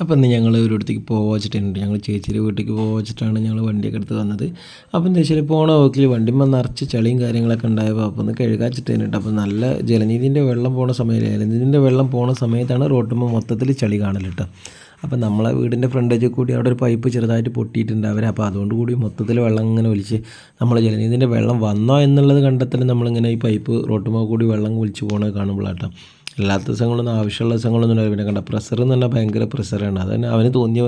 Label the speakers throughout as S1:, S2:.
S1: അപ്പോൾ ഇന്ന് ഞങ്ങൾ ഒരിടത്തേക്ക് പോകാൻ വെച്ചിട്ടുണ്ട്. ഞങ്ങൾ ചേച്ചിയുടെ വീട്ടിലേക്ക് പോകാൻ വെച്ചിട്ടാണ് ഞങ്ങൾ വണ്ടിയൊക്കെ എടുത്ത് വന്നത്. അപ്പോൾ എന്താ വെച്ചാൽ പോണ വോക്കിൽ വണ്ടിമ്മ നിറച്ച് ചളിയും കാര്യങ്ങളൊക്കെ ഉണ്ടായപ്പോൾ അപ്പോൾ ഒന്ന് കഴുകാച്ചിട്ടുണ്ട് അപ്പോൾ നല്ല ജലനീതിന്റെ വെള്ളം പോണ സമയത്ത് ജലനീതിന്റെ വെള്ളം പോണ സമയത്താണ് റോട്ടുമ്പോൾ മൊത്തത്തിൽ ചളി അപ്പം അപ്പോൾ നമ്മളെ വീടിന്റെ ഫ്രണ്ടേജിൽ കൂടി അവിടെ ഒരു പൈപ്പ് ചെറുതായിട്ട് പൊട്ടിയിട്ടുണ്ട് അവർ അപ്പോൾ അതുകൊണ്ട് കൂടി മൊത്തത്തിൽ വെള്ളം ഇങ്ങനെ ഒലിച്ച് നമ്മൾ ജലനീതിന്റെ വെള്ളം വന്നോ എന്നുള്ളത് കണ്ടെത്തൽ നമ്മളിങ്ങനെ ഈ പൈപ്പ് റോട്ടുമ്പോൾ കൂടി വെള്ളം ഒലിച്ച് പോകണത് കാണുമ്പോഴാട്ടോ അല്ലാത്ത ദിവസങ്ങളൊന്നും ആവശ്യമുള്ള ദിവസങ്ങളൊന്നും ഉണ്ടാവില്ല പിന്നെ കണ്ട പ്രഷർ എന്ന് പറഞ്ഞാൽ ഭയങ്കര പ്രഷറാണ് അത് തന്നെ അവന് തോന്നിയ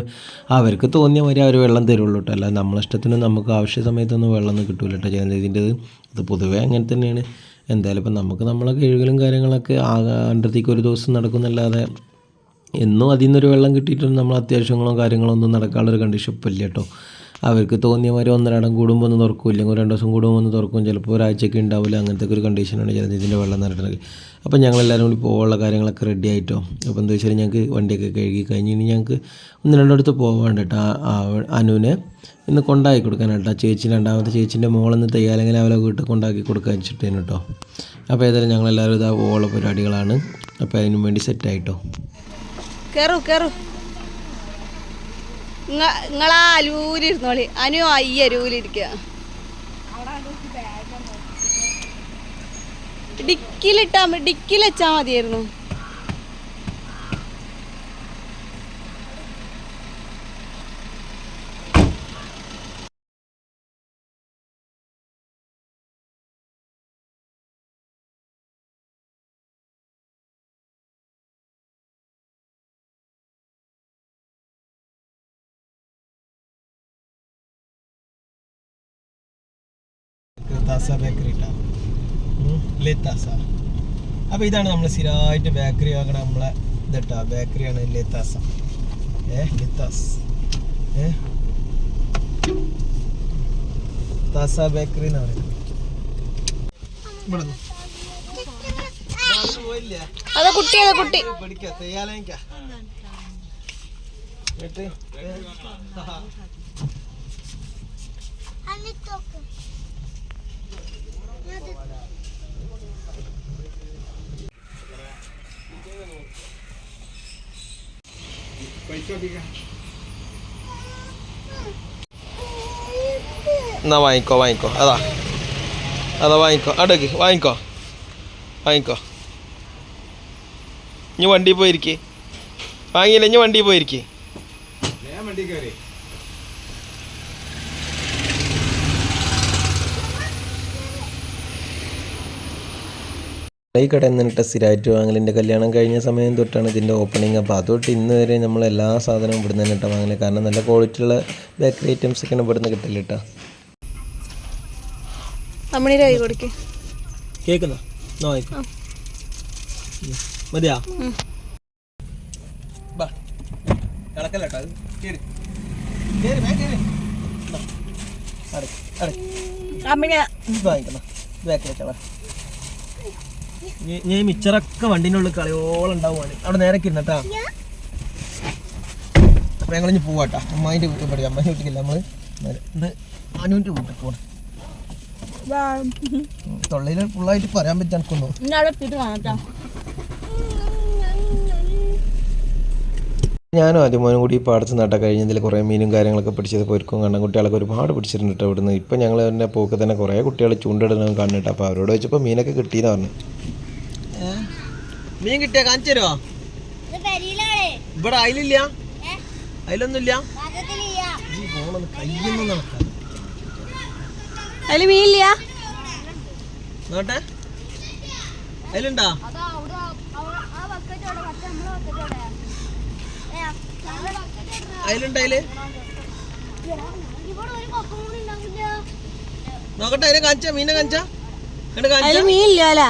S1: അവർക്ക് തോന്നിയ മാതിരി അവർ വെള്ളം തരുള്ളൂ കേട്ടോ. അല്ല നമ്മളെ ഇഷ്ടത്തിന് നമുക്ക് ആവശ്യ സമയത്തൊന്നും വെള്ളം ഒന്നും കിട്ടൂല കേട്ടോ. ജനതീതിന്റെത് അത് പൊതുവേ അങ്ങനെ തന്നെയാണ്. എന്തായാലും ഇപ്പം നമുക്ക് നമ്മളെ കഴിവുകളും കാര്യങ്ങളൊക്കെ ആകാണ്ടത്തേക്ക് ഒരു ദിവസം നടക്കുന്നല്ലാതെ എന്നും അതിൽ നിന്നൊരു വെള്ളം കിട്ടിയിട്ടൊന്നും നമ്മൾ അത്യാവശ്യങ്ങളോ കാര്യങ്ങളോ ഒന്നും നടക്കാനുള്ളൊരു കണ്ടീഷൻ ഇപ്പം ഇല്ല കേട്ടോ. അവർക്ക് തോന്നിയ മാതിരി ഒന്നരടം കൂടുമ്പോൾ ഒന്ന് തുറക്കും ഇല്ലെങ്കിൽ രണ്ട് ദിവസം കൂടുമ്പോൾ ഒന്ന് തുറക്കും. ചിലപ്പോൾ ഒരാഴ്ചയൊക്കെ ഉണ്ടാവില്ല. അങ്ങനത്തെ ഒരു കണ്ടീഷനാണ് ജലനിധിന്റെ വെള്ളം നിറയ്ക്കുന്നത് അപ്പോൾ ഞങ്ങളെല്ലാവരും കൂടി പോകാനുള്ള കാര്യങ്ങളൊക്കെ റെഡി ആയിട്ടോ? അപ്പോൾ എന്താ വെച്ചാൽ ഞങ്ങൾക്ക് വണ്ടിയൊക്കെ കഴുകി കഴിഞ്ഞ് ഇനി ഞങ്ങൾക്ക് ഒന്ന് രണ്ടിടത്ത് പോകാണ്ട് കേട്ടോ. അനുവിനെ ഇന്ന് കൊണ്ടാക്കി കൊടുക്കാനായിട്ട് ആ ചേച്ചി രണ്ടാമത്തെ ചേച്ചീന്റെ മോളൊന്ന് തയ്യാലെങ്കിൽ അവരെ വീട്ടിൽ കൊണ്ടാക്കി കൊടുക്കാൻ വെച്ചിട്ടേന് കേട്ടോ. അപ്പോൾ ഏതായാലും ഞങ്ങളെല്ലാവരും ഇതാ പോകാനുള്ള പരിപാടികളാണ്. അപ്പോൾ അതിനു വേണ്ടി സെറ്റായിട്ടോ
S2: കയറൂ കേറു. നിങ്ങളാ അലൂരിരുന്നോളി. അനു ഈ അരൂലിരിക്കുക ഡിക്കിലിട്ടാ ഡിക്കിലെച്ചാ മതിയായിരുന്നു.
S1: താസ ബേക്കറി ലെത്താസ അപ്പോൾ ഇതാണ് നമ്മൾ സ്ഥിരമായിട്ട് ബേക്കറി വാങ്ങണ നമ്മളെ ഇതട്ടാ. ബേക്കറിയാണ് ലെത്താസ ഏ ലെത്താസ് ഏ? താസ ബേക്കറി എന്ന് പറയുന്നത്. ഇവിടെ. പോയില്ലേ?
S2: അതാ കുട്ടി അതാ കുട്ടി.
S1: പഠിക്കാം തയ്യാലെനിക്കാ എന്നിട്ട്. എന്നാ വാങ്ങിക്കോ വാങ്ങിക്കോ. അതാ. അതാ വാങ്ങിക്കോ. അടുക്ക് വാങ്ങിക്കോ. വാങ്ങിക്കോ. ഇനി വണ്ടി പോയിരിക്കേ. വാങ്ങിയില്ല ഇനി വണ്ടി പോയിരിക്കേ. ഈ കടയിൽ നിന്നിട്ട് സ്ഥിരമായിട്ട് വാങ്ങലിന്റെ കല്യാണം കഴിഞ്ഞ സമയം തൊട്ടാണ് ഇതിന്റെ ഓപ്പണിങ് അപ്പോൾ അതുകൊണ്ട് ഇന്ന് വരെ നമ്മൾ എല്ലാ സാധനവും ഇവിടുന്ന് തന്നെ ഇട്ടാൽ വാങ്ങൽ. കാരണം നല്ല ക്വാളിറ്റിയുള്ള ബേക്കറി ഐറ്റംസ് ഒക്കെയാണ് ഇവിടുന്ന് കിട്ടില്ല കേട്ടോ കേൾക്കുന്നോ? മതിയാ? ബാ. കിടക്കല്ല കേട്ടോ കേറി. കേറി കേറി. അടക്ക് അടക്ക്. വാങ്ങിക്കണം? ബേക്കറി വെച്ചാ ഞാൻ മിച്ചറൊക്കെ വണ്ടിന്റെ ഉള്ളിൽ കളിയോളം ഉണ്ടാവുകയാണ് അവിടെ നേരൊക്കെ ഇരുന്നട്ടാ. അപ്പൊ ഞങ്ങളിഞ്ഞ് പോവാട്ടാ അമ്മായിന്റെ വീട്ടിൽ പഠിക്കാം അമ്മായി വീട്ടിൽ നമ്മൾ ഇത് അനുവിന്റെ വീട്ടിൽ പോകണം തൊള്ളയിൽ ഫുള്ളായിട്ട് പറയാൻ പറ്റാൻ എനിക്കൊന്നു
S2: അവിടെ എത്തിയിട്ട് കാണാം
S1: ഞാനും ആദ്യമോനും കൂടി ഈ പാടത്ത് നട്ട കഴിഞ്ഞതിൽ കുറേ മീനും കാര്യങ്ങളൊക്കെ പിടിച്ചത് പൊരുക്കും കണ്ണൻ കുട്ടികളൊക്കെ ഒരുപാട് പിടിച്ചിട്ടുണ്ട് കേട്ടോ ഇവിടുന്ന്. ഇപ്പം ഞങ്ങൾ തന്നെ പോക്ക് തന്നെ കുറേ കുട്ടികൾ ചൂണ്ടിടണം കണ്ടിട്ട് അപ്പോൾ അവരോട് വെച്ചപ്പോൾ മീനൊക്കെ കിട്ടിയെന്ന് പറഞ്ഞു. മീൻ കിട്ടിയാ കാണിച്ചു തരുമോ ഇവിടെ അയിലില്ല? അയിലൊന്നുമില്ല? കയ്യൊന്നും നടക്കാം
S2: അതിൽ മീനില്ല?
S1: നോട്ടെ. അതിലുണ്ടാ അതിലുണ്ട് അതിൽ നോക്കട്ടെ അതിനെ കാണിച്ച മീനെ കാണിച്ച? കണ്ട്
S2: അതിൽ
S1: കാണിച്ച
S2: മീനില്ല അല്ലേ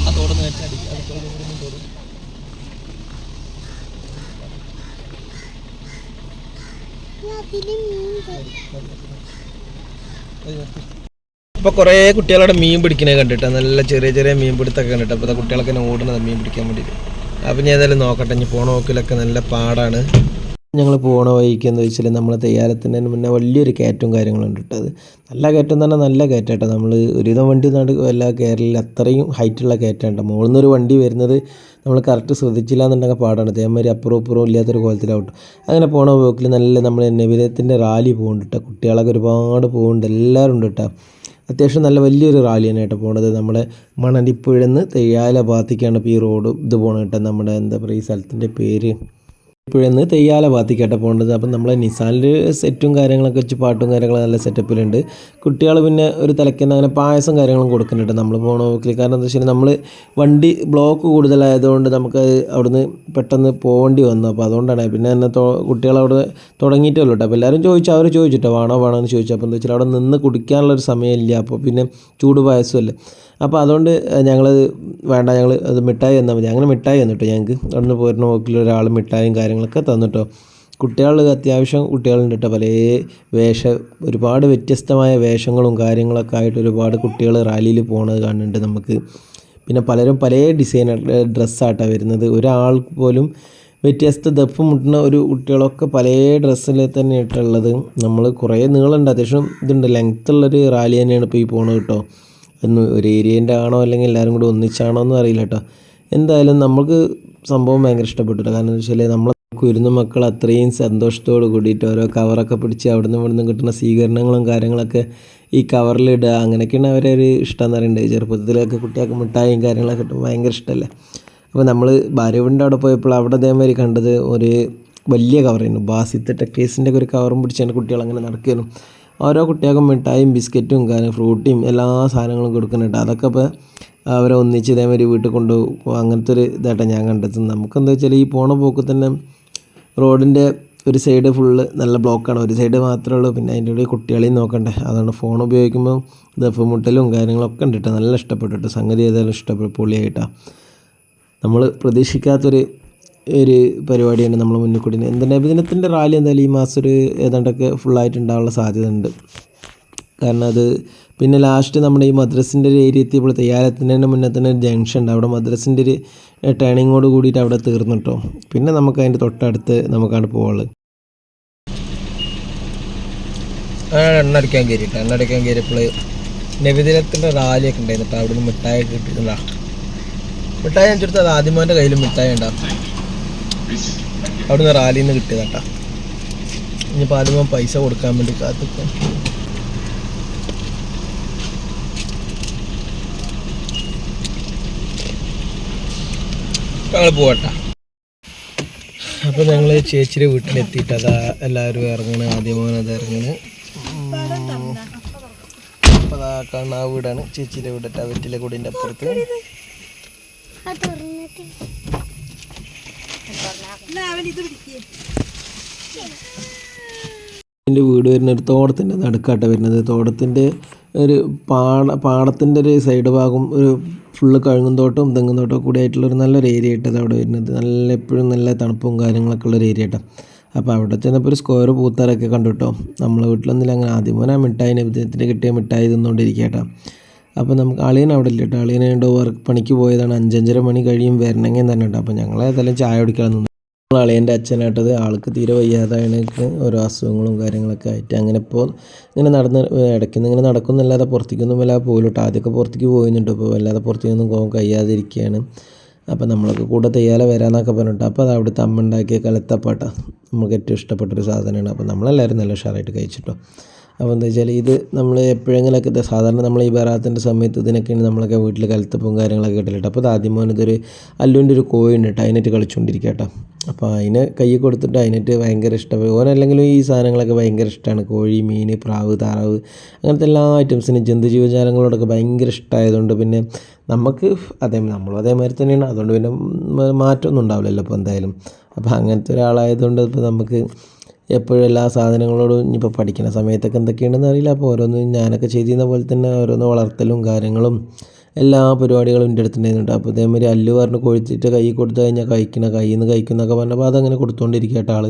S1: ആ തോടുന്ന് വെച്ചടി അത് തോട് ഇവിടുന്ന് തോട് ഇപ്പൊ കുറേ കുട്ടികളവിടെ മീൻ പിടിക്കണേ കണ്ടിട്ട് നല്ല ചെറിയ ചെറിയ മീൻ പിടുത്തൊക്കെ കണ്ടിട്ട് അപ്പോൾ കുട്ടികളൊക്കെ ഓടുന്നത് മീൻ പിടിക്കാൻ വേണ്ടിയിട്ട് അപ്പം ഞാൻ ഏതായാലും നോക്കട്ടെ ഇനി പോണ നോക്കിലൊക്കെ നല്ല പാടാണ്. ഞങ്ങൾ പോണ വഴിക്ക് എന്ന് വെച്ചാൽ നമ്മൾ തെയ്യാലത്തിന് മുന്നേ വലിയൊരു കയറ്റവും കാര്യങ്ങളും ഉണ്ട് അത്. നല്ല കയറ്റം തന്നെ നല്ല കയറ്റാട്ടോ നമ്മൾ ഒരുവിധം വണ്ടി നാട് എല്ലാ കേരളത്തിൽ അത്രയും ഹൈറ്റുള്ള കയറ്റാണ്ട് മുകളിൽ നിന്നൊരു വണ്ടി വരുന്നത് നമ്മൾ കറക്റ്റ് ശ്രദ്ധിച്ചില്ല എന്നുണ്ടെങ്കിൽ പാടാണ്. അതേമാതിരി അപ്പുറവും ഇല്ലാത്തൊരു കോലത്തിലാവട്ടെ അങ്ങനെ പോണ പോക്കിൽ നല്ല നമ്മൾ നബിതത്തിന്റെ റാലി പോകുന്നുണ്ട് കേട്ടോ. കുട്ടികളൊക്കെ ഒരുപാട് പോകുന്നുണ്ട് എല്ലാവരും ഉണ്ട് കേട്ടോ. അത്യാവശ്യം നല്ല വലിയൊരു റാലിയാണ് കേട്ടോ പോണത്. നമ്മുടെ മണലിപ്പുഴന്ന് തെയ്യാല ഭാഗത്തേക്കാണ് ഇപ്പോൾ ഈ റോഡ് ഇത് പോകണം കേട്ടോ. നമ്മുടെ എന്താ പറയുക ഈ സ്ഥലത്തിന്റെ പേര്. ഇപ്പോഴെന്ന് തെയ്യാല ഭാഗത്തേക്കാട്ടോ പോകേണ്ടത്. അപ്പം നമ്മളെ നിസാനിൽ സെറ്റും കാര്യങ്ങളൊക്കെ വെച്ച് പാട്ടും കാര്യങ്ങളും നല്ല സെറ്റപ്പിലുണ്ട് കുട്ടികൾ പിന്നെ ഒരു തലയ്ക്കുന്ന അങ്ങനെ പായസം കാര്യങ്ങളും കൊടുക്കുന്നുണ്ട്. നമ്മൾ പോകണ പോക്കിൽ കാരണം എന്താ വെച്ചാൽ നമ്മൾ വണ്ടി ബ്ലോക്ക് കൂടുതലായതുകൊണ്ട് നമുക്ക് അവിടുന്ന് പെട്ടെന്ന് പോകേണ്ടി വന്നു. അപ്പോൾ അതുകൊണ്ടാണ്. പിന്നെ എന്നെ കുട്ടികൾ അവിടെ തുടങ്ങിയിട്ടേ ഉള്ളൂ കേട്ടോ. അപ്പോൾ എല്ലാവരും ചോദിച്ചു. അവർ ചോദിച്ചിട്ടോ വേണോ വേണോ എന്ന് ചോദിച്ചു. അപ്പോൾ എന്താ വെച്ചാൽ അവിടെ നിന്ന് കുടിക്കാനുള്ളൊരു സമയമില്ല. അപ്പോൾ പിന്നെ ചൂട് പായസമല്ലേ. അപ്പോൾ അതുകൊണ്ട് ഞങ്ങൾ വേണ്ട ഞങ്ങൾ അത് മിഠായി തന്നാൽ മതി. അങ്ങനെ മിഠായി തന്നിട്ടോ ഞങ്ങൾക്ക് അവിടെ നിന്ന് പോരുന്ന പോക്കിൽ ഒരാൾ മിഠായും കാര്യങ്ങളൊക്കെ തന്നിട്ടോ. കുട്ടികൾ അത്യാവശ്യം കുട്ടികളുണ്ട് കേട്ടോ പല വേഷ ഒരുപാട് വ്യത്യസ്തമായ വേഷങ്ങളും കാര്യങ്ങളൊക്കെ ആയിട്ട് ഒരുപാട് കുട്ടികൾ റാലിയിൽ പോകുന്നത് കാണുന്നുണ്ട് നമുക്ക്. പിന്നെ പലരും പല ഡിസൈൻ ഡ്രസ്സായിട്ടാണ് വരുന്നത്. ഒരാൾ പോലും വ്യത്യസ്ത ദപ്പ് മുട്ടുന്ന ഒരു കുട്ടികളൊക്കെ പല ഡ്രസ്സിൽ തന്നെ ഇട്ടുള്ളത് നമ്മൾ കുറേ നീളമുണ്ട് അത്യാവശ്യം ഇതുണ്ട്. ലെങ്ത്തുള്ളൊരു റാലി തന്നെയാണ് ഇപ്പോൾ ഈ പോണത് കേട്ടോ എന്ന് ഒരു ഏരിയേന്റെ ആണോ അല്ലെങ്കിൽ എല്ലാവരും കൂടി ഒന്നിച്ചാണോ എന്ന് അറിയില്ല കേട്ടോ. എന്തായാലും നമുക്ക് സംഭവം ഭയങ്കര ഇഷ്ടപ്പെട്ടു കേട്ടോ. കാരണം എന്താ വെച്ചാൽ നമ്മളെ കുരുന്ന മക്കൾ അത്രയും സന്തോഷത്തോട് കൂടിയിട്ട് ഓരോ കവറൊക്കെ പിടിച്ച് അവിടുന്ന് ഇവിടുന്ന് കിട്ടുന്ന സ്വീകരണങ്ങളും കാര്യങ്ങളൊക്കെ ഈ കവറിലിടുക അങ്ങനെയൊക്കെയാണ് അവരെ ഒരു ഇഷ്ടം എന്ന് പറയുന്നത്. ചെറുപ്പത്തിലൊക്കെ കുട്ടികൾക്ക് മിഠായിയും കാര്യങ്ങളൊക്കെ കിട്ടും ഭയങ്കര ഇഷ്ടമല്ലേ? അപ്പോൾ നമ്മൾ ഭാര്യവിന്റെ അവിടെ പോയപ്പോൾ അവിടെ അതേമാതിരി കണ്ടത് ഒരു വലിയ കവറായിരുന്നു. ബാസിത്ത് ടെക്കേസിന്റെ ഒക്കെ ഒരു കവറും പിടിച്ചാണ് കുട്ടികൾ അങ്ങനെ നടക്കുന്നു ഓരോ കുട്ടികൾക്കും മിഠായും ബിസ്ക്കറ്റും കാര്യം ഫ്രൂട്ടിയും എല്ലാ സാധനങ്ങളും കൊടുക്കുന്നുണ്ട്. അതൊക്കെ ഇപ്പോൾ അവരെ ഒന്നിച്ച് ഇതേമാതിരി വീട്ടിൽ കൊണ്ടുപോകും അങ്ങനത്തെ ഒരു ഇതായിട്ടാണ് ഞാൻ കണ്ടെത്തുന്നത്. നമുക്കെന്താ വെച്ചാൽ ഈ പോണ പോക്ക് തന്നെ റോഡിന്റെ ഒരു സൈഡ് ഫുള്ള് നല്ല ബ്ലോക്കാണ്. ഒരു സൈഡ് മാത്രമേ ഉള്ളൂ. പിന്നെ അതിന്റെ ഇടയിൽ കുട്ടികളെയും നോക്കണ്ടേ. അതുകൊണ്ട് ഫോൺ ഉപയോഗിക്കുമ്പോൾ ദഫ് മുട്ടലും കാര്യങ്ങളൊക്കെ ഉണ്ട് കേട്ടോ. നല്ല ഇഷ്ടപ്പെട്ടിട്ട് സംഗതി ഏതായാലും ഇഷ്ടപ്പെട്ടു പൊളിയായിട്ടാണ് നമ്മൾ പ്രതീക്ഷിക്കാത്തൊരു ഒരു പരിപാടിയാണ് നമ്മൾ മുന്നിൽ കൂടി എന്താ നബിദിനത്തിന്റെ റാലി എന്തായാലും ഈ മാസം ഒരു ഏതാണ്ടൊക്കെ ഫുള്ളായിട്ട് ഉണ്ടാവാനുള്ള സാധ്യത ഉണ്ട് കാരണം അത് പിന്നെ ലാസ്റ്റ് നമ്മുടെ ഈ മദ്രസിന്റെ ഒരു ഏരിയ എത്തിയപ്പോൾ തയ്യാറത്തിന്റെ മുന്നേ തന്നെ ഒരു ജംഗ്ഷൻ ഉണ്ട്. അവിടെ മദ്രസിന്റെ ഒരു ടേണിങ്ങോട് കൂടിയിട്ട് അവിടെ തീർന്നു കേട്ടോ പിന്നെ നമുക്ക് അതിന്റെ തൊട്ടടുത്ത് നമുക്കാണ് പോകാനുള്ളത് എണ്ണ അടിക്കാൻ കയറിയിട്ട്. എണ്ണ അടിക്കാൻ കയറിയപ്പോൾ നബിദിനത്തിന്റെ റാലിയൊക്കെ ഉണ്ടായിരുന്നു. അവിടെ നിന്ന് മിഠായി കിട്ടിയിട്ടുണ്ടാ മിഠായി ചോദിച്ചത് അത് ആദ്യമോന്റെ കയ്യിൽ മിഠായി ഉണ്ടാവും അവിടുന്ന് റാലിയിൽ നിന്ന് കിട്ടിയതാട്ടാ ഇനിയിപ്പോൾ ആദ്യമോ പൈസ കൊടുക്കാൻ വേണ്ടി കാത്തിക്കാം ഞങ്ങൾ പോകട്ടെ അപ്പോൾ ഞങ്ങൾ ചേച്ചിയുടെ വീട്ടിലെത്തിയിട്ട് അതാ എല്ലാവരും ഇറങ്ങണ് ആദ്യമോൻ അത് ഇറങ്ങണ്. അപ്പോൾ അതാ ആ വീടാണ്. ചേച്ചിയുടെ വീട് ആ വെറ്റിലെ കൂടിന്റെ അപ്പുറത്ത് എന്റെ വീട് വരുന്ന ഒരു തോട്ടത്തിന്റെ നടുക്കാട്ട വരുന്നത്. തോട്ടത്തിന്റെ ഒരു പാട പാടത്തിന്റെ ഒരു സൈഡ് ഭാഗം ഒരു ഫുള്ള് കഴുങ്ങും തോട്ടവും തെങ്ങും തോട്ടവും കൂടി ആയിട്ടുള്ള ഒരു നല്ലൊരു ഏരിയ ആയിട്ടത് അവിടെ വരുന്നത്. നല്ല എപ്പോഴും നല്ല തണുപ്പും കാര്യങ്ങളൊക്കെ ഉള്ളൊരു ഏരിയ ആയിട്ടാണ്. അപ്പോൾ അവിടെ ചെന്നപ്പോൾ ഒരു സ്ക്വയർ പൂത്താറൊക്കെ കണ്ടു കേട്ടോ നമ്മളെ വീട്ടിലൊന്നുമില്ല അങ്ങനെ ആദ്യം ആ മിഠായി നബിദിനത്തിന് കിട്ടിയ മിഠായി തിന്നുകൊണ്ടിരിക്കുക കേട്ടോ അപ്പോൾ നമുക്ക് അളിയൻ അവിടെ ഇല്ല കേട്ടോ അളിയനെ ഉണ്ടോ വർക്ക് പണിക്ക് പോയതാണ്. അഞ്ചഞ്ചര മണി കഴിയും വരണമെങ്കിൽ തന്നെ കേട്ടോ അപ്പോൾ ഞങ്ങൾ ഏതായാലും ചായ കുടിക്കാൻ നിന്നു അളിയന്റെ അച്ഛനായിട്ടത് ആൾക്ക് തീരെ വയ്യാതാണ് ഓരോ അസുഖങ്ങളും കാര്യങ്ങളൊക്കെ ആയിട്ട് അങ്ങനെ ഇപ്പോൾ ഇങ്ങനെ നടന്ന് ഇടയ്ക്ക് ഇങ്ങനെ നടക്കുന്നല്ലാതെ പുറത്തേക്കൊന്നും വല്ലാതെ പോയില്ലോട്ടോ ആദ്യമൊക്കെ പുറത്തേക്ക് പോയിരുന്നുണ്ട് ഇപ്പോൾ വല്ലാതെ പുറത്തേക്കൊന്നും പോകാൻ കഴിയാതിരിക്കുകയാണ്. അപ്പോൾ നമ്മളൊക്കെ കൂടെ തെയ്യാലെ വരാമെന്നൊക്കെ പറഞ്ഞിട്ട് അപ്പോൾ അത് അവിടുത്തെ അമ്മ ഉണ്ടാക്കിയ കലത്തപ്പാട്ട. നമുക്ക് ഏറ്റവും ഇഷ്ടപ്പെട്ടൊരു സാധനമാണ്. അപ്പോൾ നമ്മളെല്ലാവരും നല്ല ഉഷാറായിട്ട് കഴിച്ചിട്ടോ. അപ്പോൾ എന്താ വെച്ചാൽ ഇത് നമ്മൾ എപ്പോഴെങ്കിലൊക്കെ സാധാരണ നമ്മൾ ഈ ബറാത്തിന്റെ സമയത്ത് ഇതിനൊക്കെയാണ് നമ്മളൊക്കെ വീട്ടിൽ കലത്തപ്പും കാര്യങ്ങളൊക്കെ കിട്ടലിട്ട് അപ്പോൾ ആദ്യം മോൻ ഇതൊരു അല്ലുവിന്റെ ഒരു കോയിൻ കേട്ടോ അതിനായിട്ട് കളിച്ചുകൊണ്ടിരിക്കുക കേട്ടോ. അപ്പോൾ അതിനെ കൈ കൊടുത്തിട്ട് അതിനായിട്ട് ഭയങ്കര ഇഷ്ടമായി ഓനല്ലെങ്കിലും ഈ സാധനങ്ങളൊക്കെ ഭയങ്കര ഇഷ്ടമാണ്. കോഴി മീൻ പ്രാവ് താറാവ് അങ്ങനത്തെ എല്ലാ ഐറ്റംസിനും ജന്തുജീവജാലങ്ങളോടൊക്കെ ഭയങ്കര ഇഷ്ടമായതുകൊണ്ട് പിന്നെ നമുക്ക് അതേ നമ്മളും അതേമാതിരി തന്നെയാണ്. അതുകൊണ്ട് പിന്നെ മാറ്റമൊന്നും ഉണ്ടാവില്ലല്ലോ ഇപ്പോൾ എന്തായാലും. അപ്പോൾ അങ്ങനത്തെ ഒരാളായതുകൊണ്ട് ഇപ്പോൾ നമുക്ക് എപ്പോഴും എല്ലാ സാധനങ്ങളോടും ഇനിയിപ്പോൾ പഠിക്കുന്ന സമയത്തൊക്കെ എന്തൊക്കെയുണ്ടെന്ന് അറിയില്ല. അപ്പോൾ ഓരോന്നും ഞാനൊക്കെ ചെയ്തിരുന്ന പോലെ തന്നെ ഓരോന്ന് വളർത്തലും കാര്യങ്ങളും എല്ലാ പരിപാടികളും എന്റെ അടുത്തുണ്ടായിരുന്നു അപ്പോൾ ഇതേമാതിരി അല്ല് പറഞ്ഞ് കൊഴുത്തിട്ട് കൈ കൊടുത്തു കഴിഞ്ഞാൽ കഴിക്കണ കയ്യിൽ നിന്ന് കഴിക്കുന്നൊക്കെ പറഞ്ഞപ്പോൾ അതങ്ങനെ കൊടുത്തുകൊണ്ടിരിക്കുക കേട്ടോ ആൾ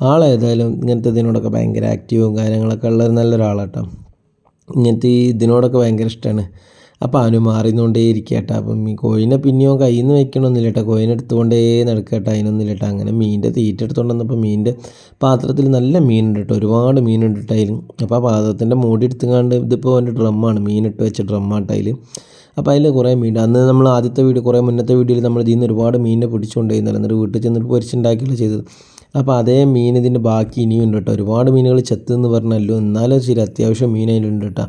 S1: ആളേതായാലും ഇങ്ങനത്തെ ഇതിനോടൊക്കെ ഭയങ്കര ആക്റ്റീവും കാര്യങ്ങളൊക്കെ ഉള്ള നല്ലൊരാളാട്ടോ. ഇങ്ങനത്തെ ഈ ഇതിനോടൊക്കെ ഭയങ്കര ഇഷ്ടമാണ്. അപ്പോൾ അനു മാറിന്നുകൊണ്ടേ ഇരിക്കട്ടെ അപ്പം ഈ കോഴിനെ പിന്നെയോ കയ്യിൽ നിന്ന് വെക്കണമെന്നില്ല കേട്ടോ കോഴിനെ എടുത്തുകൊണ്ടേ നടക്കട്ടെ. അതിനൊന്നുമില്ല കേട്ടോ അങ്ങനെ മീനിന്റെ തീറ്റ എടുത്തുകൊണ്ട് വന്നപ്പോൾ മീനിന്റെ പാത്രത്തിൽ നല്ല മീനുണ്ട് കേട്ടോ ഒരുപാട് മീനുണ്ട് കേട്ടോ അതിൽ. അപ്പോൾ ആ പാത്രത്തിന്റെ മൂടി എടുത്തുകൊണ്ട് ഇതിപ്പോൾ എന്റെ ഡ്രമ്മാണ്. മീനിട്ട് വെച്ച ഡ്രമ്മാണ് അതിൽ. അപ്പോൾ അതിൽ കുറേ മീൻ അന്ന് നമ്മൾ ആദ്യത്തെ വീഡിയോ കുറേ മുന്നത്തെ വീഡിയോയിൽ നമ്മൾ ഇതിൽ നിന്ന് ഒരുപാട് മീനിനെ പിടിച്ചുകൊണ്ടിരുന്നില്ല എന്നിട്ട് വീട്ടിൽ ചെന്നിട്ട് പൊരിച്ചുണ്ടാക്കിയല്ലോ ചെയ്തത്. അപ്പോൾ അതേ മീൻ ഇതിന്റെ ബാക്കി ഇനിയും ഉണ്ട് കേട്ടോ. ഒരുപാട് മീനുകൾ ചത്ത് എന്ന് പറഞ്ഞല്ലോ. എന്നാലും ശരി അത്യാവശ്യം മീൻ അതിലുണ്ട് കേട്ടോ.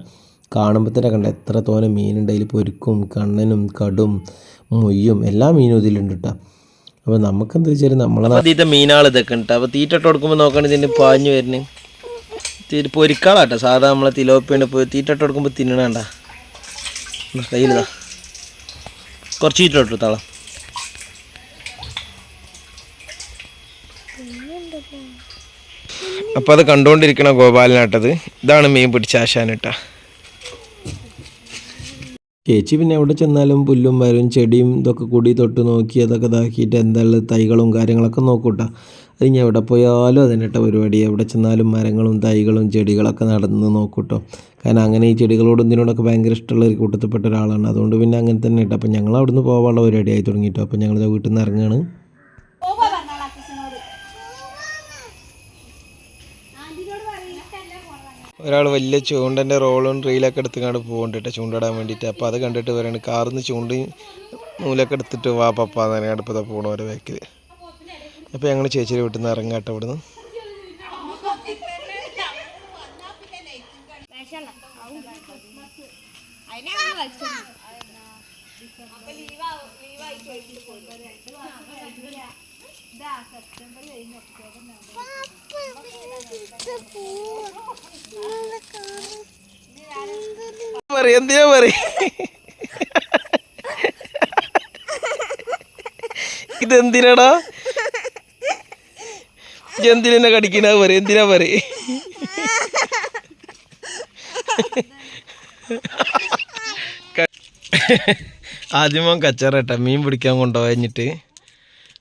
S1: കാണുമ്പോൾ തന്നെ കണ്ട എത്ര തോനെ മീനുണ്ട്. അതിൽ പൊരുക്കും കണ്ണനും കടും മൊയ്യും എല്ലാ മീനും ഇതിലുണ്ട് കേട്ടോ അപ്പോൾ നമുക്കെന്താ വെച്ചാൽ നമ്മളെ ആദ്യത്തെ മീനാൾ ഇതൊക്കെ ഉണ്ട്. അപ്പോൾ തീറ്റ ഇട്ട് കൊടുക്കുമ്പോൾ നോക്കണം ഇതിന്റെ പാഞ്ഞു വരുന്നത് പൊരിക്കാളാട്ടോ സാധാ നമ്മളെ തിലോപ്പിയുണ്ട് തീറ്റ ഇട്ട് കൊടുക്കുമ്പോൾ തിന്നണണ്ട കയ്യിലിതാ കുറച്ച് തീറ്റ ഇട്ടു താളം. അപ്പോൾ അത് കണ്ടുകൊണ്ടിരിക്കണ ഗോപാലനാട്ടത്. ഇതാണ് മീൻ പിടിച്ച ആശാനിട്ടാ ചേച്ചി പിന്നെ എവിടെ ചെന്നാലും പുല്ലും വരും ചെടിയും ഇതൊക്കെ കൂടി തൊട്ട് നോക്കി അതൊക്കെ ഇതാക്കിയിട്ട് എന്തായാലും തൈകളും കാര്യങ്ങളൊക്കെ നോക്കൂട്ടാ. അത് ഞാൻ എവിടെ പോയാലും അതിനിട്ട പരിപാടി. എവിടെ ചെന്നാലും മരങ്ങളും തൈകളും ചെടികളൊക്കെ നടന്ന് നോക്കൂട്ടോ. കാരണം അങ്ങനെ ഈ ചെടികളോടും ഇതിനോടൊക്കെ ഭയങ്കര ഇഷ്ടമുള്ള ഒരു കൂട്ടത്തിൽപ്പെട്ട ഒരാളാണ്. അതുകൊണ്ട് പിന്നെ അങ്ങനെ തന്നെ ഇട്ടോ അപ്പം ഞങ്ങൾ അവിടുന്ന് പോകാനുള്ള പരിപാടി ആയി തുടങ്ങിയിട്ടോ അപ്പം ഞങ്ങൾ വീട്ടിൽ നിന്ന് ഇറങ്ങുകയാണ് ഒരാൾ വലിയ ചൂണ്ടന്റെ റോളും റീലൊക്കെ എടുത്തുകൊണ്ട് പോകുന്നുണ്ട് ചൂണ്ടിടാൻ വേണ്ടിയിട്ട് അപ്പോൾ അത് കണ്ടിട്ട് പറയുന്നത് കാറിൽ നിന്ന് ചൂണ്ടി നൂലൊക്കെ എടുത്തിട്ട് വാ പപ്പ എന്നാണ് അടുപ്പത്തെ പോകണ ഓരോ ബാക്കിൽ അപ്പോൾ ഞങ്ങൾ ചേച്ചിയുടെ വീട്ടിൽ നിന്ന് ഇറങ്ങാട്ടോ ഇവിടുന്ന്. എന്തിനാ പറയും ഇതെന്തിനാടാ? എന്തിനെ കടിക്കണ? പറയും എന്തിനാ പറയും? ആദ്യമോ കച്ചറ മീൻ പിടിക്കാൻ കൊണ്ടുപോയിട്ട്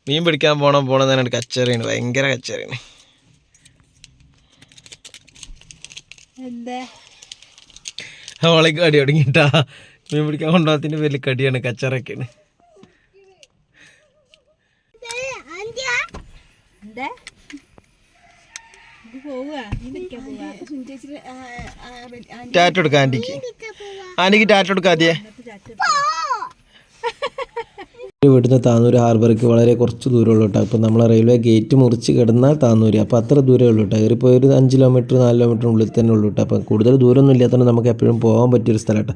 S1: മീൻ പിടിക്കാൻ പോണം പോണം തന്നെ കച്ചറിയാണ് ഭയങ്കര കച്ചറിയാണ് അവളെ കടി തുടങ്ങിട്ടാ മീൻ പിടിക്കാൻ കൊണ്ടുപോകത്തിന്റെ പേരിൽ കടിയാണ് കച്ചറൊക്കെയാണ്.
S2: ടാറ്റ് ഇത് പോവുക നീ പിടിക്കാൻ പോവുക ചേച്ചി
S1: ടാറ്റ കൊടുക്കാം ആന്റിക്ക്. ആന്റിക്ക് ടാറ്റ ആദ്യേ. ഇവിടുന്ന് താന്നൂർ ഹാർബർക്ക് വളരെ കുറച്ച് ദൂരമുള്ളൂ കേട്ടോ. അപ്പോൾ നമ്മളെ റെയിൽവേ ഗേറ്റ് മുറിച്ച് കിടന്നാൽ താന്നൂർ അപ്പോൾ അത്ര ദൂരമേ ഉള്ളൂ കേട്ടോ. ഏറിപ്പോൾ ഒരു അഞ്ച് കിലോമീറ്റർ നാല് കിലോമീറ്ററിനുള്ളിൽ തന്നെ ഉള്ളൂ കേട്ടോ. അപ്പോൾ കൂടുതൽ ദൂരമൊന്നും ഇല്ലാത്തതുകൊണ്ട് നമുക്ക് എപ്പോഴും പോകാൻ പറ്റിയൊരു സ്ഥലം കേട്ടോ.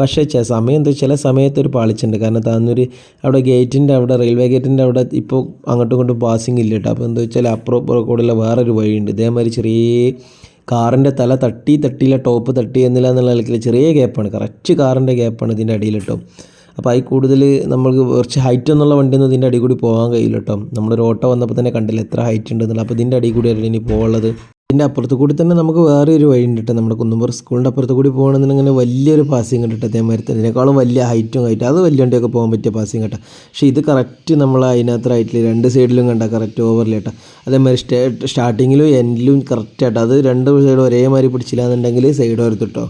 S1: പക്ഷേ ചില സമയം എന്താ ചില സമയത്ത് ഒരു പാളിച്ചുണ്ട് കാരണം താന്നൂർ അവിടെ ഗേറ്റിന്റെ അവിടെ റെയിൽവേ ഗേറ്റിന്റെ അവിടെ ഇപ്പോൾ അങ്ങോട്ടും ഇങ്ങോട്ടും പാസിംഗ് ഇല്ല കേട്ടോ. അപ്പോൾ എന്താ വെച്ചാൽ അപ്പുറം ഇപ്പുറം കൂടെയുള്ള വേറൊരു വഴിയുണ്ട്. ഇതേമാതിരി ചെറിയ കാറിന്റെ തല തട്ടി തട്ടിയില്ല ടോപ്പ് തട്ടി എന്നില്ല എന്നുള്ള നിലയ്ക്ക് ചെറിയ ഗ്യാപ്പാണ് കറക്റ്റ് കാറിന്റെ ഗ്യാപ്പാണ് ഇതിന്റെ അടിയിൽ കേട്ടോ. അപ്പോൾ അതിൽ കൂടുതൽ നമ്മൾക്ക് കുറച്ച് ഹൈറ്റ് എന്നുള്ള വണ്ടിയൊന്നും ഇതിന്റെ അടിയിൽ കൂടി പോകാൻ കഴിയില്ല കേട്ടോ. നമ്മളൊരു ഓട്ടോ വന്നപ്പോൾ തന്നെ കണ്ടില്ല എത്ര ഹൈറ്റ് ഉണ്ടെന്നുള്ളത് അപ്പോൾ ഇതിന്റെ അടിയിൽ കൂടിയല്ല ഇനി പോകുള്ളത് ഇതിന്റെ അപ്പുറത്ത് കൂടി തന്നെ നമുക്ക് വേറെ ഒരു വഴി ഉണ്ട് നമ്മുടെ കുന്നുമ്പുറ സ്കൂളിന്റെ അപ്പുറത്ത് കൂടി പോകണമെന്നുണ്ടെങ്കിൽ വലിയൊരു പാസിങ് കണ്ടിട്ട് അതേമാതിരി തന്നെ. ഇതിനേക്കാളും വലിയ ഹൈറ്റും ഹൈറ്റ് അത് വലിയ വണ്ടിയൊക്കെ പോകാൻ പറ്റിയ പാസിങ് കേട്ടോ. പക്ഷേ ഇത് കറക്റ്റ് നമ്മൾ അതിനകത്ത് റൈറ്റിൽ രണ്ട് സൈഡിലും കണ്ട കറക്റ്റ് ഓവറിൽ കേട്ടോ. അതേമാതിരി സ്റ്റേ സ്റ്റാർട്ടിങ്ങിലും എൻഡിലും കറക്റ്റ് ആട്ടോ. അത് രണ്ട് സൈഡും ഒരേമാതിരി പിടിച്ചില്ല എന്നുണ്ടെങ്കിൽ സൈഡ് ഓർത്തിട്ടോ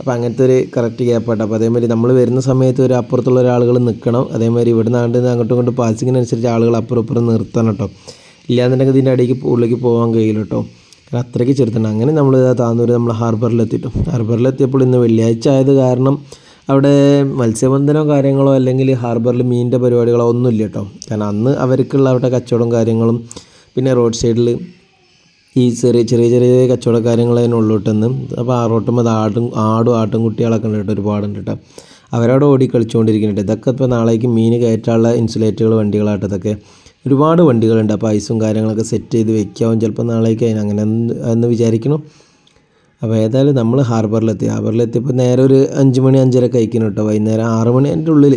S1: അപ്പോൾ അങ്ങനത്തെ ഒരു കറക്റ്റ് ഗ്യാപ്പായിട്ട് അപ്പോൾ അതേമാതിരി നമ്മൾ വരുന്ന സമയത്ത് ഒരു അപ്പുറത്തുള്ള ഒരാളുകൾ നിൽക്കണം അതേമാതിരി ഇവിടെ നിന്നാണ്ട് അങ്ങോട്ടും ഇങ്ങോട്ടും പാസിങ്ങിനനുസരിച്ച് ആളുകൾ അപ്പുറം ഇപ്പുറം നിർത്തണം കേട്ടോ. ഇല്ലാന്നുണ്ടെങ്കിൽ ഇതിന്റെ അടിയിലേക്ക് ഉള്ളിലേക്ക് പോകാൻ കഴിയില്ല കേട്ടോ. അത്രയ്ക്ക് ചെറുത്തണം അങ്ങനെ നമ്മൾ താന്നൂർ നമ്മൾ ഹാർബറിലെത്തിയിട്ടു. ഹാർബറിലെത്തിയപ്പോൾ ഇന്ന് വെള്ളിയാഴ്ച ആയത് കാരണം അവിടെ മത്സ്യബന്ധനോ കാര്യങ്ങളോ അല്ലെങ്കിൽ ഹാർബറിൽ മീനിന്റെ പരിപാടികളോ ഒന്നുമില്ല കേട്ടോ. കാരണം അന്ന് അവർക്കുള്ള അവിടെ കച്ചവടം കാര്യങ്ങളും പിന്നെ റോഡ് സൈഡിൽ ഈ ചെറിയ ചെറിയ ചെറിയ കച്ചവട കാര്യങ്ങൾ തന്നെ ഉള്ളൂ കേട്ടെന്ന് അപ്പോൾ ആറോട്ടും അത് ആടും ആടും ആട്ടും കുട്ടികളൊക്കെ ഉണ്ട് കേട്ടോ ഒരുപാടുണ്ട് കേട്ടോ. അവരവിടെ ഓടി കളിച്ചുകൊണ്ടിരിക്കുന്നുണ്ട് ഇതൊക്കെ ഇപ്പോൾ നാളേക്ക് മീൻ കയറ്റാനുള്ള ഇൻസുലേറ്റുകൾ വണ്ടികളാട്ടോ ഇതൊക്കെ. ഒരുപാട് വണ്ടികളുണ്ട്. അപ്പോൾ ഐസും കാര്യങ്ങളൊക്കെ സെറ്റ് ചെയ്ത് വെക്കാവും. ചിലപ്പോൾ നാളേക്ക് അതിന് അങ്ങനെ എന്ന് വിചാരിക്കണം. അപ്പോൾ ഏതായാലും നമ്മൾ ഹാർബറിലെത്തി. ഹാർബറിലെത്തിയപ്പോൾ നേരെ ഒരു അഞ്ച് മണി അഞ്ചര കഴിക്കണം കേട്ടോ. വൈകുന്നേരം ആറ് മണി ഉള്ളിൽ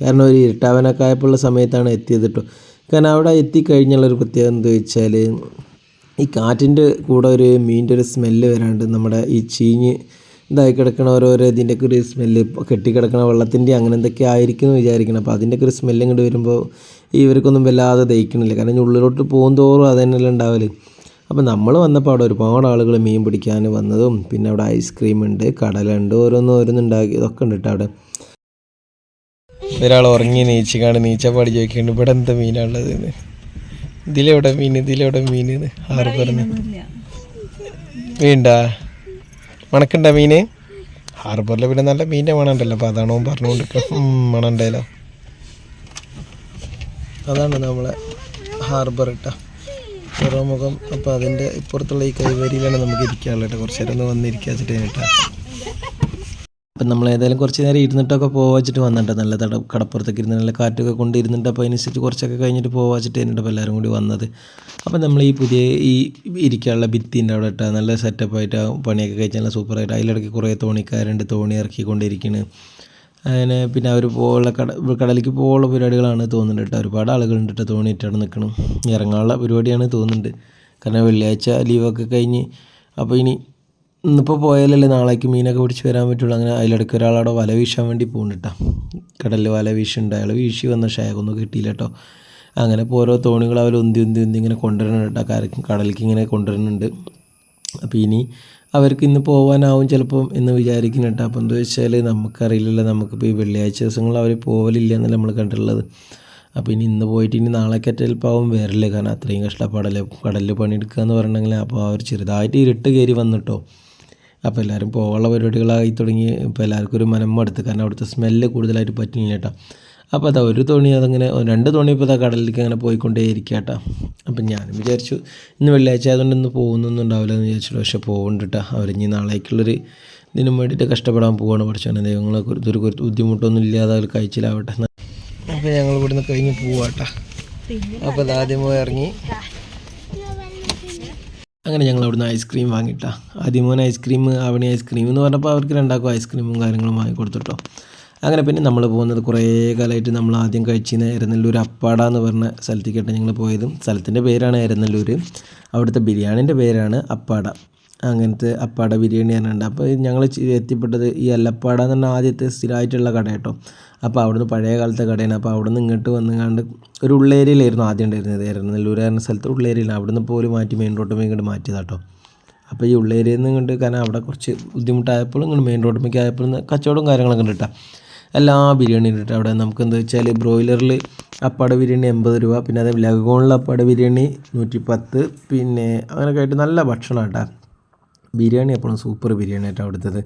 S1: കാരണം ഒരു ഇരുട്ടാവനൊക്കെ ആയപ്പോഴുള്ള സമയത്താണ് എത്തിയത് കേട്ടോ. കാരണം അവിടെ എത്തിക്കഴിഞ്ഞുള്ളൊരു പ്രത്യേകത എന്താ വെച്ചാൽ ഈ കാറ്റിന്റെ കൂടെ ഒരു മീനിന്റെ ഒരു സ്മെല്ല് വരാണ്ട് നമ്മുടെ ഈ ചീഞ്ഞ് ഇതായി കിടക്കണ ഓരോരോ ഇതിന്റെയൊക്കെ ഒരു സ്മെല്ല് കെട്ടിക്കിടക്കണ വെള്ളത്തിന്റെ അങ്ങനെ എന്തൊക്കെ ആയിരിക്കും എന്ന് വിചാരിക്കണം. അപ്പോൾ അതിന്റെയൊക്കെ ഒരു സ്മെല്ല് ഇങ്ങോട്ട് വരുമ്പോൾ ഇവർക്കൊന്നും വല്ലാതെ ദഹിക്കണില്ല. കാരണം ഉള്ളിലോട്ട് പോകും തോറും അത് തന്നെയല്ലേ ഉണ്ടാവൽ. അപ്പോൾ നമ്മൾ വന്നപ്പോൾ അവിടെ ഒരുപാട് ആളുകൾ മീൻ പിടിക്കാൻ വന്നതും പിന്നെ അവിടെ ഐസ്ക്രീം ഉണ്ട് കടലുണ്ട് ഓരോന്ന് ഉണ്ടാക്കി ഇതൊക്കെ ഉണ്ട് കേട്ടോ അവിടെ. ഒരാൾ ഉറങ്ങി നീച്ചിക്കാണ് നീച്ച പാടി ചോദിക്കുന്നുണ്ട് ഇവിടെ എന്താ മീനാണുള്ളത് ഇതിലെവിടെ മീൻ? ഇതിലെവിടെ മീൻ? ഹാർബറിന് വീണ്ടാ. മണക്കണ്ട മീന്? ഹാർബറിൽ പിന്നെ നല്ല മീന്റെ മണമുണ്ടല്ലോ അപ്പോൾ അതാണോ പറഞ്ഞുകൊണ്ട് മണമുണ്ടല്ലോ അതാണ് നമ്മളെ ഹാർബർ ഇട്ട പുറമുഖം അപ്പോൾ അതിന്റെ ഇപ്പുറത്തുള്ള ഈ കൈവരിയിലാണ് നമുക്ക് ഇരിക്കാനുള്ളത്. കേട്ടോ കുറച്ച് നേരം ഒന്ന് വന്നിരിക്കുക വെച്ചിട്ട് കേട്ടോ അപ്പം നമ്മൾ ഏതായാലും കുറച്ച് നേരം ഇരുന്നിട്ടൊക്കെ പോവാ വെച്ചിട്ട് വന്നിട്ട് നല്ല തട കടപ്പുറത്തേക്ക് ഇരുന്ന് നല്ല കാറ്റൊക്കെ കൊണ്ട് ഇരുന്നിട്ട് അപ്പോൾ അതിനനുസരിച്ച് കുറച്ചൊക്കെ കഴിഞ്ഞിട്ട് പോവാ വെച്ചിട്ട് എന്നിട്ട് എല്ലാവരും കൂടി വന്നത്. അപ്പം നമ്മൾ ഈ പുതിയ ഈ ഇരിക്കാനുള്ള ഭിത്തിന്റെ അവിടെ ഇട്ടാൽ നല്ല സെറ്റപ്പായിട്ട് പണിയൊക്കെ കഴിച്ച് നല്ല സൂപ്പറായിട്ട് അതിലിടയ്ക്ക് കുറേ തോണിക്കാരുണ്ട് തോണി ഇറക്കിക്കൊണ്ടിരിക്കുന്നത് അങ്ങനെ പിന്നെ അവർ പോകാനുള്ള കട കടലിലേക്ക് പോകാനുള്ള പരിപാടികളാണ് തോന്നുന്നുണ്ട് കേട്ടോ. ഒരുപാട് ആളുകളുണ്ട് കേട്ടോ തോണി ഇട്ടാണ് നിൽക്കണം. ഇറങ്ങാനുള്ള പരിപാടിയാണ് തോന്നുന്നുണ്ട്. കാരണം വെള്ളിയാഴ്ച ലീവൊക്കെ കഴിഞ്ഞ് അപ്പോൾ ഇനി ഇന്നിപ്പോൾ പോയാലല്ലേ നാളേക്ക് മീനൊക്കെ പിടിച്ച് വരാൻ പറ്റുള്ളൂ. അങ്ങനെ അതിലിടയ്ക്ക് ഒരാളവിടെ വല വീശാൻ വേണ്ടി പോകുന്നുണ്ട് കടലിൽ വല വീശുണ്ട് അയാൾ വീശി വന്ന ഷാഗൊന്നും കിട്ടിയില്ല കേട്ടോ അങ്ങനെ ഇപ്പോൾ ഓരോ തോണികൾ അവർ ഉന്തി ഉന്തി ഉന്തി ഇങ്ങനെ കൊണ്ടുവരുന്നുണ്ട് കേട്ടോ കരക്ക് കടലിലേക്ക് ഇങ്ങനെ കൊണ്ടുവരുന്നുണ്ട്. അപ്പോൾ ഇനി അവർക്ക് ഇന്ന് പോകാനാവും ചിലപ്പം എന്ന് വിചാരിക്കുന്നു കേട്ടോ അപ്പോൾ എന്താ വെച്ചാൽ നമുക്കറിയില്ലല്ലോ നമുക്കിപ്പോൾ ഈ വെള്ളിയാഴ്ച ദിവസങ്ങൾ അവർ പോകലില്ല എന്നല്ല നമ്മൾ കണ്ടിട്ടുള്ളത്. അപ്പോൾ ഇനി ഇന്ന് പോയിട്ട് ഇനി നാളേക്ക് ചിലപ്പോൾ വരില്ല. കാരണം അത്രയും കഷ്ടപ്പാടല്ലേ കടലിൽ പണിയെടുക്കുക എന്ന് പറഞ്ഞെങ്കിൽ അപ്പോൾ അവർ ചെറുതായിട്ട് ഇരുട്ട് കയറി വന്നിട്ടോ അപ്പോൾ എല്ലാവരും പോകാനുള്ള പരിപാടികളായി തുടങ്ങി. ഇപ്പോൾ എല്ലാവർക്കും ഒരു മനം മടുത്ത് കാരണം അവിടുത്തെ സ്മെല്ല് കൂടുതലായിട്ട് പറ്റില്ല കേട്ടോ. അപ്പോൾ അതാ ഒരു തോണി അതങ്ങനെ രണ്ട് തോണി ഇപ്പോൾ അതാ കടലിലേക്ക് അങ്ങനെ പോയിക്കൊണ്ടേ ഇരിക്കുക കേട്ടോ. അപ്പം ഞാനും വിചാരിച്ചു ഇന്ന് വെള്ളിയാഴ്ച ആയതുകൊണ്ട് ഇന്ന് പോകുന്നൊന്നും ഉണ്ടാവില്ല എന്ന് വിചാരിച്ചു. പക്ഷേ പോകുന്നുണ്ട് കേട്ടോ. അവരിഞ്ഞ് നാളേക്കുള്ളൊരു ഇതിനും വേണ്ടിയിട്ട് കഷ്ടപ്പെടാൻ പോവാണ്. പഠിച്ചോനെ ദൈവങ്ങളെ ഒരു ബുദ്ധിമുട്ടൊന്നും ഇല്ലാതെ അവർ കഴിച്ചിലാവട്ടെ. അപ്പോൾ ഞങ്ങൾ ഇവിടുന്ന് കഴിഞ്ഞ് പോവാട്ടോ അപ്പോൾ ആദ്യം പോയി ഇറങ്ങി. അങ്ങനെ ഞങ്ങൾ അവിടുന്ന് ഐസ്ക്രീം വാങ്ങിട്ടാ. ആദ്യമോൻ ice cream Avani ice cream എന്ന് പറഞ്ഞപ്പോൾ അവർക്ക് രണ്ടാക്കും ഐസ്ക്രീമും കാര്യങ്ങളും വാങ്ങി കൊടുത്തിട്ടോ. അങ്ങനെ പിന്നെ നമ്മൾ പോകുന്നത് കുറേ കാലമായിട്ട് നമ്മൾ ആദ്യം കഴിച്ചിരുന്ന എരനെല്ലൂർ അപ്പാട എന്ന് പറഞ്ഞ സ്ഥലത്തേക്കായിട്ട് ഞങ്ങൾ പോയതും. സ്ഥലത്തിന്റെ പേരാണ് എരനെല്ലൂർ അവിടുത്തെ ബിരിയാണിന്റെ പേരാണ് അപ്പാട. അങ്ങനത്തെ അപ്പാട ബിരിയാണി പറഞ്ഞിട്ടുണ്ട്. അപ്പോൾ ഞങ്ങൾ എത്തിപ്പെട്ടത് ഈ അല്ലപ്പാട എന്ന് പറഞ്ഞ ആദ്യത്തെ സ്ഥിരമായിട്ടുള്ള കട കേട്ടോ അപ്പോൾ അവിടുന്ന് പഴയ കാലത്തെ കടയാണ്. അപ്പോൾ അവിടുന്ന് ഇങ്ങോട്ട് വന്നുകാണ്ട് ഒരു ഉള്ളേരിയയിലായിരുന്നു ആദ്യം ഉണ്ടായിരുന്നത്. എരനെല്ലൂർ എന്ന സ്ഥലത്ത് ഉള്ളേരിയയിലാണ്. അവിടുന്ന് പോലും മാറ്റി മെയിൻ റോഡ് ഇങ്ങോട്ട് മാറ്റിയതാട്ടോ. അപ്പോൾ ഈ ഉള്ളേരിയയിൽ നിന്ന് ഇങ്ങോട്ട് കാരണം അവിടെ കുറച്ച് ബുദ്ധിമുട്ടായപ്പോൾ ഇങ്ങോട്ട് മെയിൻ റോഡിലേക്ക് ആയപ്പോൾ കച്ചവടവും കാര്യങ്ങളൊക്കെ ഉണ്ട് കേട്ടോ. എല്ലാ ബിരിയാണിയും ഉണ്ട് അവിടെ. നമുക്ക് എന്താ വെച്ചാൽ ബ്രോയിലറിൽ അപ്പാട ബിരിയാണി എൺപത് രൂപ. പിന്നെ അതേ ലഗോണിൽ അപ്പാട ബിരിയാണി നൂറ്റി പത്ത് പിന്നെ അങ്ങനെയൊക്കെ ആയിട്ട് നല്ല ഭക്ഷണം കേട്ടോ. ബിരിയാണി എപ്പോഴും സൂപ്പർ ബിരിയാണി ആയിട്ടാണ് അവിടുത്തത്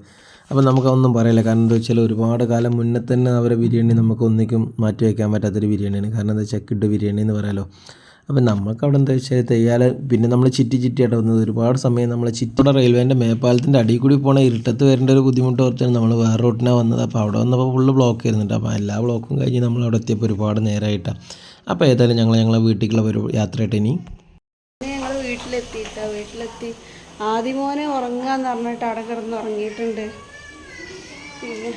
S1: അപ്പോൾ നമുക്കൊന്നും പറയില്ല. കാരണം എന്താ വെച്ചാൽ ഒരുപാട് കാലം മുന്നേ തന്നെ അവരെ ബിരിയാണി നമുക്ക് ഒന്നിക്കും മാറ്റി വയ്ക്കാൻ പറ്റാത്തൊരു ബിരിയാണിയാണ്. കാരണം എന്താ ചെക്കിട്ട് ബിരിയാണി എന്ന് പറയാലോ. അപ്പം നമുക്ക് അവിടെ എന്താ വെച്ചാൽ തെയ്യാല പിന്നെ നമ്മൾ ചിറ്റി ചിറ്റിയായിട്ട് വന്നത് ഒരുപാട് സമയം നമ്മൾ ചിറ്റിയുടെ റെയിൽവേന്റെ മേപ്പാലത്തിന്റെ അടിയിൽ കൂടി പോണ ഇരുട്ടത്ത് വരേണ്ട ഒരു ബുദ്ധിമുട്ട് ഓർത്താണ് നമ്മൾ വേറെ റൂട്ടിനാണ് വന്നത്. അപ്പോൾ അവിടെ വന്നപ്പോൾ ഫുള്ള് ബ്ലോക്ക് ആയിരുന്നുണ്ട്. അപ്പോൾ എല്ലാ ബ്ലോക്കും കഴിഞ്ഞ് നമ്മൾ അവിടെ എത്തിയപ്പോൾ ഒരുപാട് നേരമായിട്ടാണ് അപ്പോൾ ഏതായാലും ഞങ്ങൾ ഞങ്ങളെ വീട്ടിലേക്കുള്ള ഒരു യാത്രയായിട്ട് ഇനി
S2: ആദ്യമോനെ ഉറങ്ങാന്ന് പറഞ്ഞിട്ട് അവിടെ കിടന്ന് ഉറങ്ങിയിട്ടുണ്ട്. പിന്നെ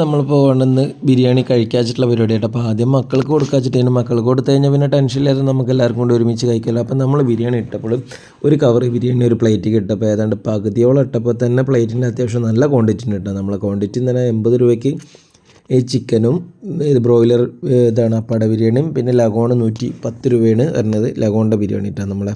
S1: നമ്മളിപ്പോൾ കൊണ്ടുവന്ന് ബിരിയാണി കഴിക്കാച്ചിട്ടുള്ള പരിപാടിയായിട്ട് അപ്പോൾ ആദ്യം മക്കൾക്ക് കൊടുക്കാച്ചിട്ട് മക്കൾക്ക് കൊടുത്തു കഴിഞ്ഞാൽ പിന്നെ ടെൻഷനില്ലാതെ നമുക്ക് എല്ലാവർക്കും കൂടി ഒരുമിച്ച് കഴിക്കാമല്ലോ അപ്പോൾ നമ്മൾ ബിരിയാണി ഇട്ടപ്പോൾ ഒരു കവർ ബിരിയാണി ഒരു പ്ലേറ്റ് ഇട്ടപ്പോൾ ഏതാണ്ട് പകുതിയോളം ഇട്ടപ്പോൾ തന്നെ പ്ലേറ്റിന് അത്യാവശ്യം നല്ല ക്വാണ്ടിറ്റി ഉണ്ട് കേട്ടോ നമ്മളെ ക്വാണ്ടിറ്റി തന്നെ എൺപത് രൂപയ്ക്ക് ചിക്കനും ഇത് ബ്രോയിലർ ഇതാണ് അപ്പാട ബിരിയാണിയും. പിന്നെ ലഗോണ് നൂറ്റി പത്ത് രൂപയാണ് വരുന്നത്. ലഗോണിന്റെ ബിരിയാണി നമ്മളെ.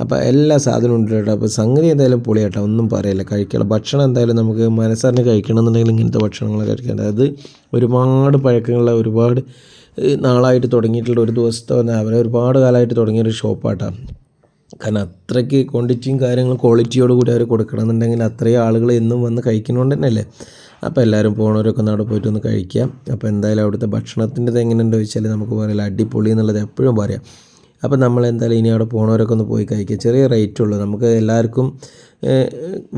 S1: അപ്പോൾ എല്ലാ സാധനവും ഉണ്ട് കേട്ടോ. അപ്പോൾ സംഗതി എന്തായാലും പൊളിയാട്ടോ. ഒന്നും പറയില്ല. കഴിക്കാനുള്ള ഭക്ഷണം എന്തായാലും നമുക്ക് മനസ്സറിഞ്ഞ് കഴിക്കണം എന്നുണ്ടെങ്കിൽ ഇങ്ങനത്തെ ഭക്ഷണങ്ങൾ കഴിക്കേണ്ടത്. അത് ഒരുപാട് പഴക്കങ്ങളുള്ള ഒരുപാട് നാളായിട്ട് തുടങ്ങിയിട്ടുള്ള ഒരു ദിവസത്തെ അവരെ ഒരുപാട് കാലമായിട്ട് തുടങ്ങിയൊരു ഷോപ്പാട്ടാണ് കാരണം അത്രയ്ക്ക് ക്വാണ്ടിറ്റിയും കാര്യങ്ങളും ക്വാളിറ്റിയോട് കൂടി അവർ കൊടുക്കണം എന്നുണ്ടെങ്കിൽ അത്രയും ആളുകൾ എന്നും വന്ന് കഴിക്കുന്നതുകൊണ്ട് തന്നെയല്ലേ? അപ്പോൾ എല്ലാവരും പോണവരൊക്കെ ഒന്ന് അവിടെ പോയിട്ട് ഒന്ന് കഴിക്കാം. അപ്പോൾ എന്തായാലും അവിടുത്തെ ഭക്ഷണത്തിന്റെ എങ്ങനെയുണ്ടോ ചോദിച്ചാൽ നമുക്ക് പറയില്ല അടിപൊളി എന്നുള്ളത് എപ്പോഴും പറയാം. അപ്പോൾ നമ്മൾ എന്തായാലും ഇനി അവിടെ പോണവരൊക്കെ ഒന്ന് പോയി കഴിക്കുക ചെറിയ റേറ്റ് ഉള്ളൂ. നമുക്ക് എല്ലാവർക്കും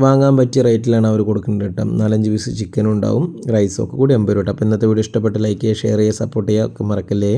S1: വാങ്ങാൻ പറ്റിയ റേറ്റിലാണ് അവർ കൊടുക്കുന്നത് കേട്ടോ. നാലഞ്ച് പീസ് ചിക്കനും ഉണ്ടാവും റൈസും ഒക്കെ കൂടി എൺപത് രൂപ. അപ്പോൾ ഇന്നത്തെ വീഡിയോ ഇഷ്ടപ്പെട്ട് ലൈക്ക് ചെയ്യുക ഷെയർ ചെയ്യുക സപ്പോർട്ട് ചെയ്യുക ഒക്കെ മറക്കല്ലേ?